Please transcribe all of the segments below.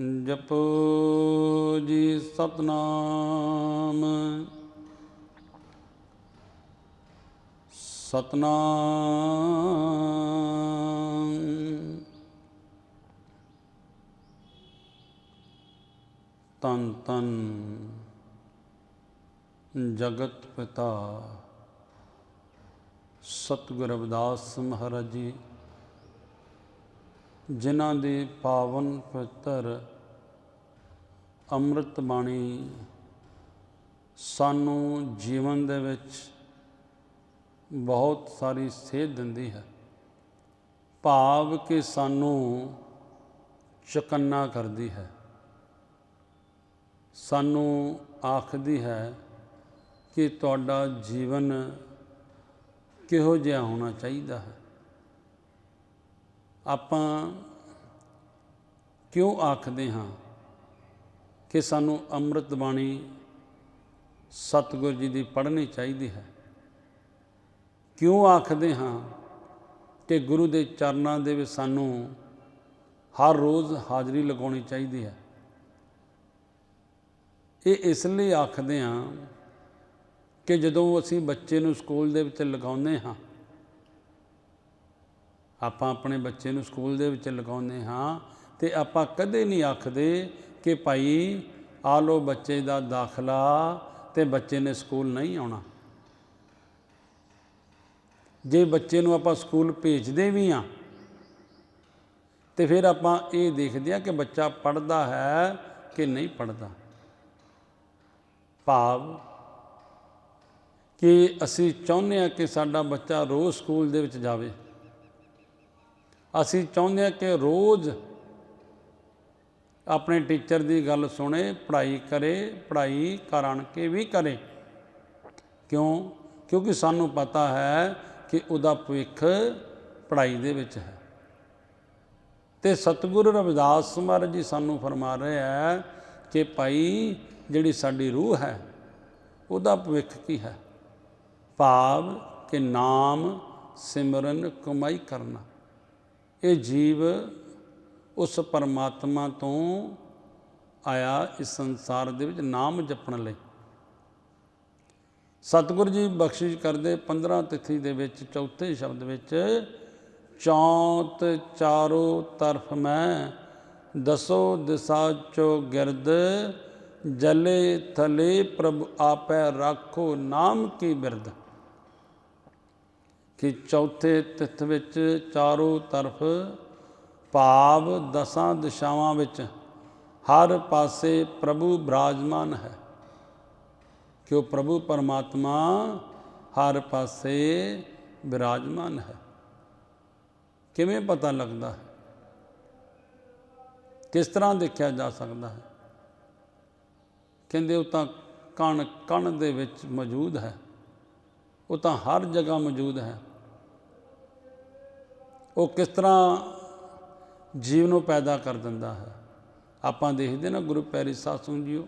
ਜਪੋ ਜੀ ਸਤਨਾਮ। ਸਤਨਾਮ। ਤਨ ਤਨ ਜਗਤ ਪਿਤਾ ਸਤਿਗੁਰ ਰਵਿਦਾਸ ਮਹਾਰਾਜ ਜੀ। ਜਿਨ੍ਹਾਂ ਦੇ ਪਾਵਨ ਪਵਿੱਤਰ ਅੰਮ੍ਰਿਤ ਬਾਣੀ ਸਾਨੂੰ ਜੀਵਨ ਦੇ ਵਿੱਚ ਬਹੁਤ ਸਾਰੀ ਸੇਧ ਦਿੰਦੀ ਹੈ। ਭਾਵ ਕਿ ਸਾਨੂੰ ਚਕੰਨਾ ਕਰਦੀ ਹੈ। ਸਾਨੂੰ ਆਖਦੀ ਹੈ ਕਿ ਤੁਹਾਡਾ ਜੀਵਨ ਕਿਹੋ ਜਿਹਾ ਹੋਣਾ ਚਾਹੀਦਾ ਹੈ। ਆਪਾਂ ਕਿਉਂ ਆਖਦੇ ਹਾਂ ਕਿ ਸਾਨੂੰ ਅੰਮ੍ਰਿਤ ਬਾਣੀ ਸਤਿਗੁਰ ਜੀ ਦੀ ਪੜ੍ਹਨੀ ਚਾਹੀਦੀ ਹੈ? ਕਿਉਂ ਆਖਦੇ ਹਾਂ ਕਿ ਗੁਰੂ ਦੇ ਚਰਨਾਂ ਦੇ ਵਿੱਚ ਸਾਨੂੰ ਹਰ ਰੋਜ਼ ਹਾਜ਼ਰੀ ਲਗਾਉਣੀ ਚਾਹੀਦੀ ਹੈ? ਇਹ ਇਸ ਲਈ ਆਖਦੇ ਹਾਂ ਕਿ ਜਦੋਂ ਅਸੀਂ ਬੱਚੇ ਨੂੰ ਸਕੂਲ ਦੇ ਵਿੱਚ ਲਗਾਉਂਦੇ ਹਾਂ ਆਪਾਂ ਆਪਣੇ ਬੱਚੇ ਨੂੰ ਸਕੂਲ ਦੇ ਵਿੱਚ ਲਗਾਉਂਦੇ ਹਾਂ ਤੇ ਆਪਾਂ ਕਦੇ ਨਹੀਂ ਆਖਦੇ ਕਿ ਭਾਈ ਆ ਲੋ ਬੱਚੇ ਦਾ ਦਾਖਲਾ ਤੇ ਬੱਚੇ ਨੇ ਸਕੂਲ ਨਹੀਂ ਆਉਣਾ। ਜੇ ਬੱਚੇ ਨੂੰ ਆਪਾਂ ਸਕੂਲ ਭੇਜਦੇ ਵੀ ਆ ਤੇ ਫਿਰ ਆਪਾਂ ਇਹ ਦੇਖਦੇ ਆ ਕਿ ਬੱਚਾ ਪੜਦਾ ਹੈ ਕਿ ਨਹੀਂ ਪੜਦਾ ਭਾਵ ਕਿ ਅਸੀਂ ਚਾਹੁੰਦੇ ਆ ਕਿ ਸਾਡਾ ਬੱਚਾ ਰੋਜ਼ ਸਕੂਲ ਦੇ ਵਿੱਚ ਜਾਵੇ। ਅਸੀਂ ਚਾਹੁੰਦੇ ਹਾਂ ਕਿ ਰੋਜ਼ ਆਪਣੇ ਟੀਚਰ ਦੀ ਗੱਲ ਸੁਣੇ, ਪੜ੍ਹਾਈ ਕਰੇ, ਪੜ੍ਹਾਈ ਕਰਾਣ ਕੇ ਵੀ ਕਰੇ। ਕਿਉਂ? ਕਿਉਂਕਿ ਸਾਨੂੰ ਪਤਾ ਹੈ ਕਿ ਉਹਦਾ ਭਵਿੱਖ ਪੜ੍ਹਾਈ ਦੇ ਵਿੱਚ ਹੈ। ਤੇ ਸਤਿਗੁਰੂ ਰਵਿਦਾਸ ਮਹਾਰਾਜ ਜੀ ਸਾਨੂੰ ਫਰਮਾ ਰਹੇ ਹੈ ਕਿ ਭਾਈ, ਜਿਹੜੀ ਸਾਡੀ ਰੂਹ ਹੈ, ਉਹਦਾ ਭਵਿੱਖ ਕੀ ਹੈ? ਭਾਵ ਕਿ ਨਾਮ ਸਿਮਰਨ ਕਮਾਈ ਕਰਨਾ। ਇਹ ਜੀਵ ਉਸ ਪਰਮਾਤਮਾ ਤੋਂ ਆਇਆ ਇਸ ਸੰਸਾਰ ਦੇ ਵਿੱਚ ਨਾਮ ਜਪਣ ਲਈ। ਸਤਿਗੁਰੂ ਜੀ ਬਖਸ਼ਿਸ਼ ਕਰਦੇ 15 ਤਿਥੀ ਦੇ ਵਿੱਚ, ਚੌਥੇ ਸ਼ਬਦ ਵਿੱਚ, ਚੌਂਤ ਚਾਰੋ ਤਰਫ ਮੈਂ ਦਸੋ ਦਿਸਾ ਚੋ ਗਿਰਦ, ਜਲੇ ਥਲੇ ਪ੍ਰਭ ਆਪੈ ਰਾਖੋ ਨਾਮ ਕੀ ਬਿਰਦ। ਕਿ ਚੌਥੇ ਤਿੱਥ ਵਿੱਚ ਚਾਰੋਂ ਤਰਫ ਭਾਵ ਦਸਾਂ ਦਿਸ਼ਾਵਾਂ ਵਿੱਚ ਹਰ ਪਾਸੇ ਪ੍ਰਭੂ ਬਿਰਾਜਮਾਨ ਹੈ। ਕਿ ਉਹ ਪ੍ਰਭੂ ਪਰਮਾਤਮਾ ਹਰ ਪਾਸੇ ਬਿਰਾਜਮਾਨ ਹੈ? ਕਿਵੇਂ ਪਤਾ ਲੱਗਦਾ ਹੈ? ਕਿਸ ਤਰ੍ਹਾਂ ਦੇਖਿਆ ਜਾ ਸਕਦਾ ਹੈ? ਕਹਿੰਦੇ ਉਹ ਤਾਂ ਕਣ ਕਣ ਦੇ ਵਿੱਚ ਮੌਜੂਦ ਹੈ। ਉਹ ਤਾਂ ਹਰ ਜਗ੍ਹਾ ਮੌਜੂਦ ਹੈ। ਉਹ ਕਿਸ ਤਰ੍ਹਾਂ ਜੀਵ ਨੂੰ ਪੈਦਾ ਕਰ ਦਿੰਦਾ ਹੈ। ਆਪਾਂ ਦੇਖਦੇ ਨਾ ਗੁਰੂ ਪਿਆਰੀ ਸਾਧ ਸੰਗਤ ਜੀਓ,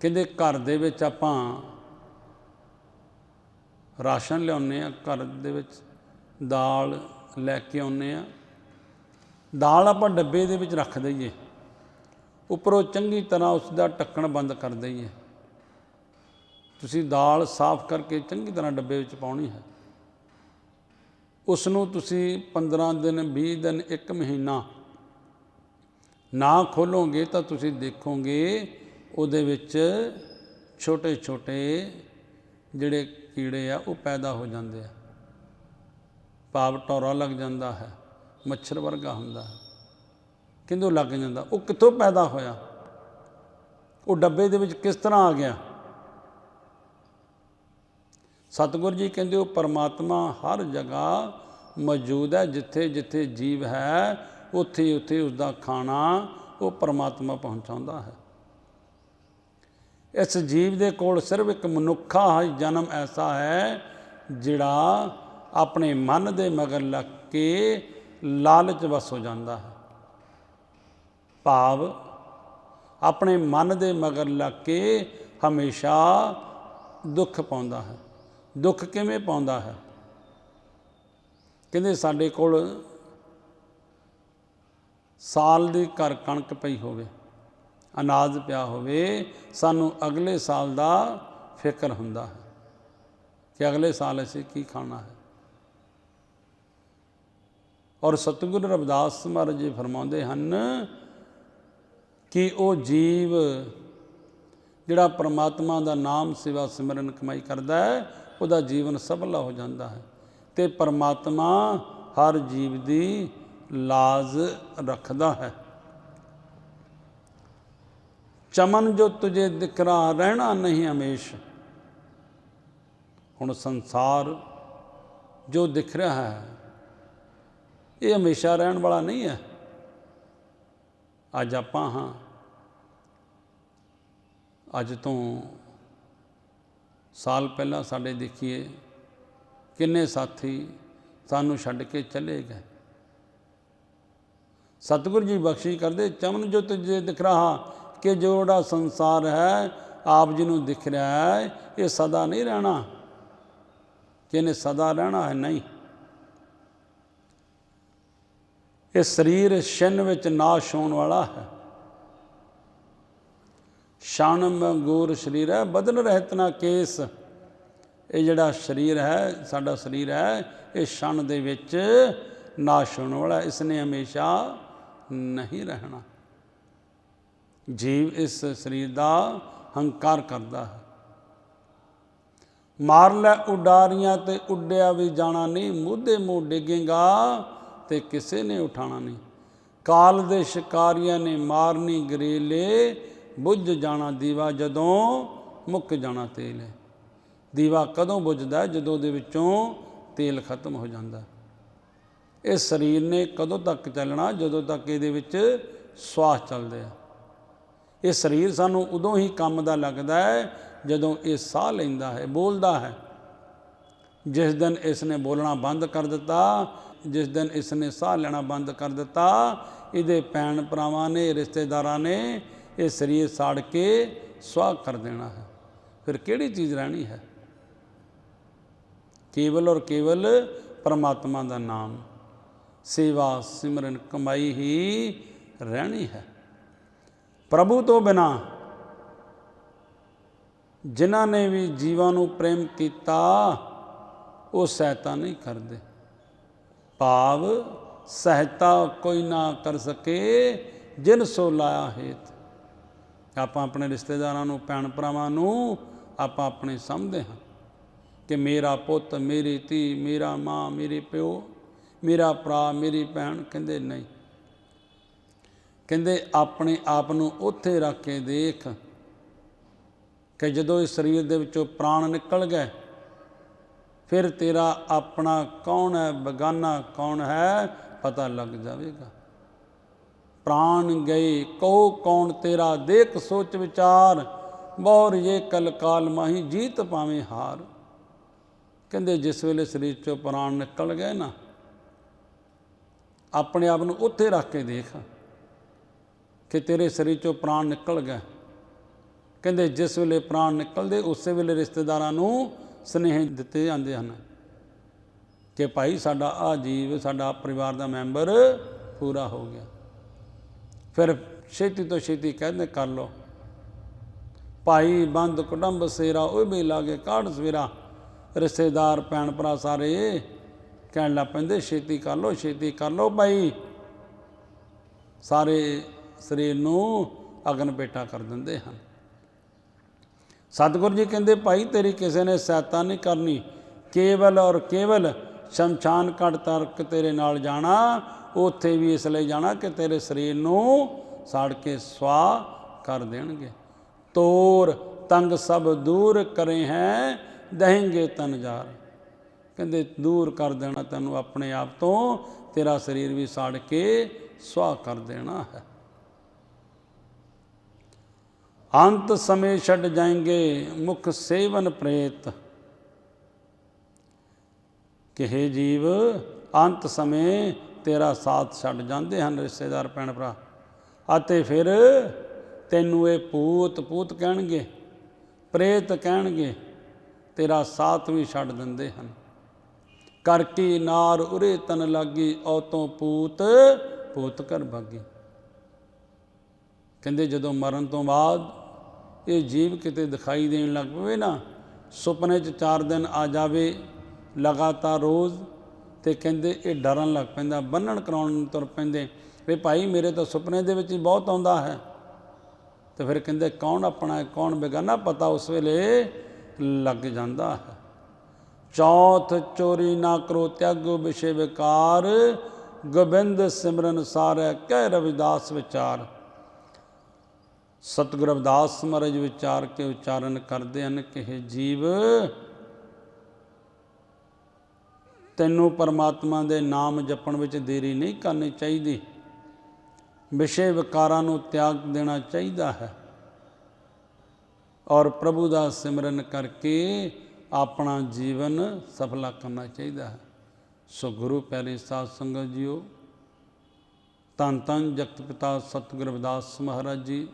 ਕਹਿੰਦੇ ਘਰ ਦੇ ਵਿੱਚ ਆਪਾਂ ਰਾਸ਼ਨ ਲਿਆਉਂਦੇ ਆ ਘਰ ਦੇ ਵਿੱਚ ਦਾਲ ਲੈ ਕੇ ਆਉਂਦੇ ਆ ਦਾਲ ਆਪਾਂ ਡੱਬੇ ਦੇ ਵਿੱਚ ਰੱਖ ਦਈਏ। ਉੱਪਰੋਂ ਚੰਗੀ ਤਰ੍ਹਾਂ ਉਸ ਦਾ ਢੱਕਣ ਬੰਦ ਕਰ ਦਈਏ। ਤੁਸੀਂ ਦਾਲ ਸਾਫ਼ ਕਰਕੇ ਚੰਗੀ ਤਰ੍ਹਾਂ ਡੱਬੇ ਵਿੱਚ ਪਾਉਣੀ ਹੈ। ਉਸ ਨੂੰ ਤੁਸੀਂ 15 ਦਿਨ 20 ਦਿਨ 1 ਮਹੀਨਾ ਨਾ ਖੋਲੋਗੇ ਤਾਂ ਤੁਸੀਂ ਦੇਖੋਗੇ ਉਹਦੇ ਵਿੱਚ ਛੋਟੇ ਛੋਟੇ ਜਿਹੜੇ ਕੀੜੇ ਆ, ਉਹ ਪੈਦਾ ਹੋ ਜਾਂਦੇ ਆ। ਭਾਵ ਟੋਰਾ ਲੱਗ ਜਾਂਦਾ ਹੈ, ਮੱਛਰ ਵਰਗਾ ਹੁੰਦਾ ਹੈ। ਕਿੰਦੋਂ ਲੱਗ ਜਾਂਦਾ? ਉਹ ਕਿੱਥੋਂ ਪੈਦਾ ਹੋਇਆ? ਉਹ ਡੱਬੇ ਦੇ ਵਿੱਚ ਕਿਸ ਤਰ੍ਹਾਂ ਆ ਗਿਆ? ਸਤਿਗੁਰੂ ਜੀ ਕਹਿੰਦੇ ਉਹ ਪਰਮਾਤਮਾ ਹਰ ਜਗ੍ਹਾ ਮੌਜੂਦ ਹੈ, ਜਿੱਥੇ ਜਿੱਥੇ ਜੀਵ ਹੈ, ਉੱਥੇ ਉੱਥੇ ਉਸ ਦਾ ਖਾਣਾ ਉਹ ਪਰਮਾਤਮਾ ਪਹੁੰਚਾਉਂਦਾ ਹੈ। ਇਸ ਜੀਵ ਦੇ ਕੋਲ ਸਿਰਫ ਇੱਕ ਮਨੁੱਖਾ ਹੀ ਜਨਮ ਐਸਾ ਹੈ, ਜਿਹੜਾ ਆਪਣੇ ਮਨ ਦੇ ਮਗਰ ਲੱਗ ਕੇ ਲਾਲਚ ਵਸ ਹੋ ਜਾਂਦਾ ਹੈ। ਭਾਵ ਆਪਣੇ ਮਨ ਦੇ ਮਗਰ ਲੱਗ ਕੇ ਹਮੇਸ਼ਾ ਦੁੱਖ ਪਾਉਂਦਾ ਹੈ। ਦੁੱਖ ਕਿਵੇਂ ਪਾਉਂਦਾ ਹੈ? ਕਹਿੰਦੇ ਸਾਡੇ ਕੋਲ ਸਾਲ ਦੀ ਘਰ ਕਣਕ ਪਈ ਹੋਵੇ, ਅਨਾਜ ਪਿਆ ਹੋਵੇ, ਸਾਨੂੰ ਅਗਲੇ ਸਾਲ ਦਾ ਫਿਕਰ ਹੁੰਦਾ ਹੈ ਕਿ ਅਗਲੇ ਸਾਲ ਅਸੀਂ ਕੀ ਖਾਣਾ ਹੈ। ਔਰ ਸਤਿਗੁਰੂ ਰਵਿਦਾਸ ਮਹਾਰਾਜ ਜੀ ਫਰਮਾਉਂਦੇ ਹਨ ਕਿ ਉਹ ਜੀਵ ਜਿਹੜਾ ਪ੍ਰਮਾਤਮਾ ਦਾ ਨਾਮ ਸੇਵਾ ਸਿਮਰਨ ਕਮਾਈ ਕਰਦਾ ਹੈ ਉਹਦਾ ਜੀਵਨ ਸਭਲਾ ਹੋ ਜਾਂਦਾ ਹੈ। ਤੇ ਪਰਮਾਤਮਾ ਹਰ ਜੀਵ ਦੀ ਲਾਜ਼ ਰੱਖਦਾ ਹੈ। ਚਮਨ ਜੋ ਤੁਝੇ ਦਿਕਰਾ ਰਹਿਣਾ ਨਹੀਂ ਹਮੇਸ਼। ਹੁਣ ਸੰਸਾਰ ਜੋ ਦਿਖ ਰਿਹਾ ਹੈ, ਇਹ ਹਮੇਸ਼ਾ ਰਹਿਣ ਵਾਲਾ ਨਹੀਂ ਹੈ। ਅੱਜ ਆਪਾਂ ਹਾਂ, ਅੱਜ ਤੋਂ ਸਾਲ ਪਹਿਲਾਂ ਸਾਡੇ ਦੇਖੀਏ, ਕਿੰਨੇ ਸਾਥੀ ਸਾਨੂੰ ਛੱਡ ਕੇ ਚਲੇ ਗਏ। ਸਤਿਗੁਰੂ ਜੀ ਬਖਸ਼ੀ ਕਰਦੇ, ਚਮਨ ਜੋ ਤੁਝੇ ਦਿਖ ਰਹਾ ਕਿ ਜੋੜਾ ਸੰਸਾਰ ਹੈ, ਆਪ ਜੀ ਨੂੰ ਦਿਖ ਰਿਹਾ ਹੈ, ਇਹ ਸਦਾ ਨਹੀਂ ਰਹਿਣਾ। ਕਿ ਇਹਨੇ ਸਦਾ ਰਹਿਣਾ ਹੈ, ਨਹੀਂ। ਇਹ ਸਰੀਰ ਛਿਨ ਵਿੱਚ ਨਾਸ਼ ਹੋਣ ਵਾਲਾ ਹੈ। ਸ਼ਾਨਮ ਗੂਰ ਸਰੀਰ ਹੈ ਬਦਲ ਰਹਿਤ ਨਾ ਕੇਸ। ਇਹ ਜਿਹੜਾ ਸਰੀਰ ਹੈ, ਸਾਡਾ ਸਰੀਰ ਹੈ, ਇਹ ਛਣ ਦੇ ਵਿੱਚ ਨਾਸ਼ ਹੋਣ ਵਾਲਾ ਇਸ ਨੇ ਹਮੇਸ਼ਾ ਨਹੀਂ ਰਹਿਣਾ। ਜੀਵ ਇਸ ਸਰੀਰ ਦਾ ਹੰਕਾਰ ਕਰਦਾ ਹੈ। ਮਾਰ ਲੈ ਉਡਾਰੀਆਂ ਤੇ ਉੱਡਿਆ ਵੀ ਜਾਣਾ ਨਹੀਂ ਮੁੱਦੇ ਮੂੰਹ ਡਿੱਗੇਗਾ ਤੇ ਕਿਸੇ ਨੇ ਉਠਾਣਾ ਨਹੀਂ। ਕਾਲ ਦੇ ਸ਼ਿਕਾਰੀਆਂ ਨੇ ਮਾਰਨੀ ਗਰੇਲੇ ਬੁੱਝ ਜਾਣਾ ਦੀਵਾ ਜਦੋਂ ਮੁੱਕ ਜਾਣਾ ਤੇਲ ਹੈ। ਦੀਵਾ ਕਦੋਂ ਬੁੱਝਦਾ ਜਦੋਂ ਦੇ ਵਿੱਚੋਂ ਤੇਲ ਖਤਮ ਹੋ ਜਾਂਦਾ। ਇਹ ਸਰੀਰ ਨੇ ਕਦੋਂ ਤੱਕ ਚੱਲਣਾ? ਜਦੋਂ ਤੱਕ ਇਹਦੇ ਵਿੱਚ ਸਵਾਸ ਚੱਲਦੇ ਆ ਇਹ ਸਰੀਰ ਸਾਨੂੰ ਉਦੋਂ ਹੀ ਕੰਮ ਦਾ ਲੱਗਦਾ ਹੈ ਜਦੋਂ ਇਹ ਸਾਹ ਲੈਂਦਾ ਹੈ, ਬੋਲਦਾ ਹੈ। ਜਿਸ ਦਿਨ ਇਸ ਨੇ ਬੋਲਣਾ ਬੰਦ ਕਰ ਦਿੱਤਾ, ਜਿਸ ਦਿਨ ਇਸ ਨੇ ਸਾਹ ਲੈਣਾ ਬੰਦ ਕਰ ਦਿੱਤਾ, ਇਹਦੇ ਭੈਣ ਭਰਾਵਾਂ ਨੇ, ਰਿਸ਼ਤੇਦਾਰਾਂ ਨੇ ਇਹ ਸਰੀਰ ਸਾੜ ਕੇ ਸੁਆਹ ਕਰ ਦੇਣਾ ਹੈ। ਫਿਰ ਕਿਹੜੀ ਚੀਜ਼ ਰਹਿਣੀ ਹੈ? ਕੇਵਲ ਔਰ ਕੇਵਲ ਪਰਮਾਤਮਾ ਦਾ ਨਾਮ। ਸੇਵਾ, ਸਿਮਰਨ, ਕਮਾਈ ਹੀ ਰਹਿਣੀ ਹੈ। ਪ੍ਰਭੂ ਤੋਂ ਬਿਨਾ ਜਿਨ੍ਹਾਂ ਨੇ ਵੀ ਜੀਵਾਂ ਨੂੰ ਪ੍ਰੇਮ ਕੀਤਾ, ਉਹ ਸਹਾਇਤਾ ਨਹੀਂ ਕਰਦੇ। ਭਾਵ ਸਹਾਇਤਾ ਕੋਈ ਨਾ ਕਰ ਸਕੇ, ਜਿਨ ਸੋ ਲਾਇਆ ਹੇਤ। ਆਪਾਂ ਆਪਣੇ ਰਿਸ਼ਤੇਦਾਰਾਂ ਨੂੰ, ਭੈਣ ਭਰਾਵਾਂ ਨੂੰ ਆਪਾਂ ਆਪਣੇ ਸਮਝਦੇ ਹਾਂ ਕਿ ਮੇਰਾ ਪੁੱਤ, ਮੇਰੀ ਧੀ, ਮੇਰਾ ਮਾਂ, ਮੇਰੇ ਪਿਓ, ਮੇਰਾ ਭਰਾ, ਮੇਰੀ ਭੈਣ ਕਹਿੰਦੇ ਨਹੀਂ। ਕਹਿੰਦੇ ਆਪਣੇ ਆਪ ਨੂੰ ਉੱਥੇ ਰੱਖ ਕੇ ਦੇਖ ਕਿ ਜਦੋਂ ਇਸ ਸਰੀਰ ਦੇ ਵਿੱਚੋਂ ਪ੍ਰਾਣ ਨਿਕਲ ਗਏ, ਫਿਰ ਤੇਰਾ ਆਪਣਾ ਕੌਣ ਹੈ, ਬਗਾਨਾ ਕੌਣ ਹੈ, ਪਤਾ ਲੱਗ ਜਾਵੇਗਾ। ਪ੍ਰਾਣ ਗਏ ਕੋ ਕੌਣ ਤੇਰਾ? ਦੇਖ ਸੋਚ ਵਿਚਾਰ, ਬੌਰ ਇਹ ਕਲ ਕਾਲ ਮਾਹੀ, ਜੀਤ ਪਾਵੇਂ ਹਾਰ। ਕਹਿੰਦੇ ਜਿਸ ਵੇਲੇ ਸਰੀਰ ਚੋਂ ਪ੍ਰਾਣ ਨਿਕਲ ਗਏ ਨਾ, ਆਪਣੇ ਆਪ ਨੂੰ ਉੱਥੇ ਰੱਖ ਕੇ ਦੇਖ ਕਿ ਤੇਰੇ ਸਰੀਰ ਚੋਂ ਪ੍ਰਾਣ ਨਿਕਲ ਗਏ। ਕਹਿੰਦੇ ਜਿਸ ਵੇਲੇ ਪ੍ਰਾਣ ਨਿਕਲਦੇ, ਉਸੇ ਵੇਲੇ ਰਿਸ਼ਤੇਦਾਰਾਂ ਨੂੰ ਸਨੇਹ ਦਿੱਤੇ ਜਾਂਦੇ ਹਨ ਕਿ ਭਾਈ ਸਾਡਾ ਆ ਜੀਵ, ਸਾਡਾ ਪਰਿਵਾਰ ਦਾ ਮੈਂਬਰ ਪੂਰਾ ਹੋ ਗਿਆ। ਫਿਰ ਛੇਤੀ ਤੋਂ ਛੇਤੀ ਕਹਿੰਦੇ ਕਰ ਲੋ ਭਾਈ ਬੰਦ ਕੁਟੰਬ ਸੇਰਾ, ਉਹ ਵੀ ਲਾਗੇ ਕਾੜ ਸਵੇਰਾ। ਰਿਸ਼ਤੇਦਾਰ ਭੈਣ ਭਰਾ ਸਾਰੇ ਕਹਿਣ ਲੱਗ ਪੈਂਦੇ, ਛੇਤੀ ਕਰ ਲੋ ਛੇਤੀ ਕਰ ਲੋ ਭਾਈ। ਸਾਰੇ ਸਰੀਰ ਨੂੰ ਅਗਨ ਪੇਟਾ ਕਰ ਦਿੰਦੇ ਹਨ। ਸਤਿਗੁਰੂ ਜੀ ਕਹਿੰਦੇ, ਭਾਈ, ਤੇਰੀ ਕਿਸੇ ਨੇ ਸਹਾਇਤਾ ਨਹੀਂ ਕਰਨੀ। ਕੇਵਲ ਔਰ ਕੇਵਲ ਸ਼ਮਸ਼ਾਨ ਘਟ ਤਰਕ ਤੇਰੇ ਨਾਲ ਜਾਣਾ ਉੱਥੇ ਵੀ ਇਸ ਲਈ ਜਾਣਾ ਕਿ ਤੇਰੇ ਸਰੀਰ ਨੂੰ ਸਾੜ ਕੇ ਸਵਾ ਕਰ ਦੇਣਗੇ। ਤੋਰ, ਤੰਗ ਸਭ ਦੂਰ ਕਰੇ ਹੈ ਦहेंगे ਤਨ ਕਹਿੰਦੇ, ਦੂਰ ਕਰ ਦੇਣਾ ਤੈਨੂੰ ਆਪਣੇ ਆਪ ਤੋਂ, ਤੇਰਾ ਸਰੀਰ ਵੀ ਸਾੜ ਕੇ ਸਵਾ ਕਰ ਦੇਣਾ ਹੈ। ਅੰਤ ਸਮੇਂ ਛੱਡ ਜਾਏਂਗੇ ਮੁਖ ਸੇਵਨ ਪ੍ਰੇਤ। ਕਿਹੇ ਜੀਵ, ਅੰਤ ਸਮੇਂ ਤੇਰਾ ਸਾਥ ਛੱਡ ਜਾਂਦੇ ਹਨ ਰਿਸ਼ਤੇਦਾਰ, ਭੈਣ ਭਰਾ। ਅਤੇ ਫਿਰ ਤੈਨੂੰ ਇਹ ਪੂਤ ਪੂਤ ਕਹਿਣਗੇ, ਪ੍ਰੇਤ ਕਹਿਣਗੇ, ਤੇਰਾ ਸਾਥ ਵੀ ਛੱਡ ਦਿੰਦੇ ਹਨ। ਕਰਕੀ ਨਾਰ ਉਰੇ ਤਨ ਲਾਗੀ, ਔਤੋਂ ਤੋਂ ਪੂਤ ਕਰ ਘਰ ਭਾਗੀ। ਕਹਿੰਦੇ ਜਦੋਂ ਮਰਨ ਤੋਂ ਬਾਅਦ ਇਹ ਜੀਵ ਕਿਤੇ ਦਿਖਾਈ ਦੇਣ ਲੱਗ ਪਵੇ ਨਾ, ਸੁਪਨੇ 'ਚ ਚਾਰ ਦਿਨ ਆ ਜਾਵੇ, ਲਗਾਤਾਰ ਰੋਜ਼ ਤੇ ਕਹਿੰਦੇ ਇਹ ਡਰਨ ਲੱਗ ਪੈਂਦਾ ਬੰਨਣ ਕਰਾਉਣ ਨੂੰ ਤੁਰ ਪੈਂਦੇ। ਵੀ ਭਾਈ ਮੇਰੇ ਤਾਂ ਸੁਪਨੇ ਦੇ ਵਿੱਚ ਹੀ ਬਹੁਤ ਆਉਂਦਾ ਹੈ। ਤੇ ਫਿਰ ਕਹਿੰਦੇ, ਕੌਣ ਆਪਣਾ ਕੌਣ ਬੇਗਾਨਾ? ਪਤਾ ਉਸ ਵੇਲੇ ਲੱਗ ਜਾਂਦਾ ਹੈ। ਚੌਥ ਚੋਰੀ ਨਾ ਕਰੋ, ਤਿਆਗੋ ਵਿਸ਼ੇ ਵਿਕਾਰ। ਗੋਬਿੰਦ ਸਿਮਰਨ ਸਾਰੈ, ਕਹਿ ਰਵਿਦਾਸ ਵਿਚਾਰ। ਸਤਿਗੁਰ ਰਵਿਦਾਸ ਮਹਾਰਾਜ ਵਿਚਾਰ ਕੇ ਉਚਾਰਨ ਕਰਦੇ ਹਨ ਕਿ ਜੀਵ ਤੈਨੂੰ ਪਰਮਾਤਮਾ ਦੇ ਨਾਮ ਜਪਣ ਵਿੱਚ ਦੇਰੀ ਨਹੀਂ ਕਰਨੀ ਚਾਹੀਦੀ। ਵਿਸ਼ੇ ਵਿਕਾਰਾਂ ਨੂੰ ਤਿਆਗ ਦੇਣਾ ਚਾਹੀਦਾ ਹੈ। ਔਰ ਪ੍ਰਭੂ ਦਾ ਸਿਮਰਨ ਕਰਕੇ ਆਪਣਾ ਜੀਵਨ ਸਫਲਾ ਕਰਨਾ ਚਾਹੀਦਾ ਹੈ। ਸੋ ਗੁਰੂ ਪਿਆਰੇ ਸਾਧ ਸੰਗਤ ਜੀਓ, ਧੰਨ ਧੰਨ ਜਗਤ ਪਿਤਾ ਸਤਿਗੁਰ ਰਵਿਦਾਸ ਮਹਾਰਾਜ ਜੀ,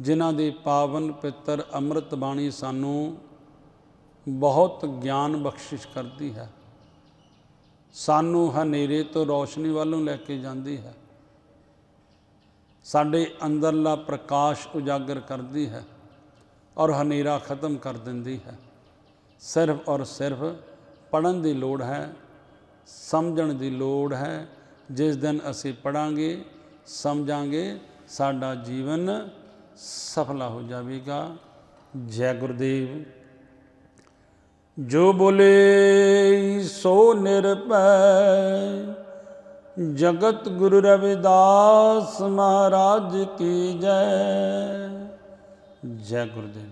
ਜਿਨ੍ਹਾਂ ਦੀ ਪਾਵਨ ਪਿੱਤਰ ਅੰਮ੍ਰਿਤ ਬਾਣੀ ਸਾਨੂੰ ਬਹੁਤ ਗਿਆਨ ਬਖਸ਼ਿਸ਼ ਕਰਦੀ ਹੈ। ਸਾਨੂੰ ਹਨੇਰੇ ਤੋਂ ਰੋਸ਼ਨੀ ਵੱਲ ਨੂੰ ਲੈ ਕੇ ਜਾਂਦੀ ਹੈ। ਸਾਡੇ ਅੰਦਰਲਾ ਪ੍ਰਕਾਸ਼ ਉਜਾਗਰ ਕਰਦੀ ਹੈ ਔਰ ਹਨੇਰਾ ਖਤਮ ਕਰ ਦਿੰਦੀ ਹੈ। ਸਿਰਫ ਔਰ ਸਿਰਫ ਪੜਨ ਦੀ ਲੋੜ ਹੈ, ਸਮਝਣ ਦੀ ਲੋੜ ਹੈ। ਜਿਸ ਦਿਨ ਅਸੀਂ ਪੜਾਂਗੇ ਸਮਝਾਂਗੇ, ਸਾਡਾ ਜੀਵਨ ਸਫਲਾ ਹੋ ਜਾਵੇਗਾ। ਜੈ ਗੁਰਦੇਵ। ਜੋ ਬੋਲੇ ਸੋ ਨਿਰਭੈ ਜਗਤ ਗੁਰੂ ਰਵਿਦਾਸ ਮਹਾਰਾਜ ਕੀ ਜੈ। ਜੈ ਗੁਰਦੇਵ।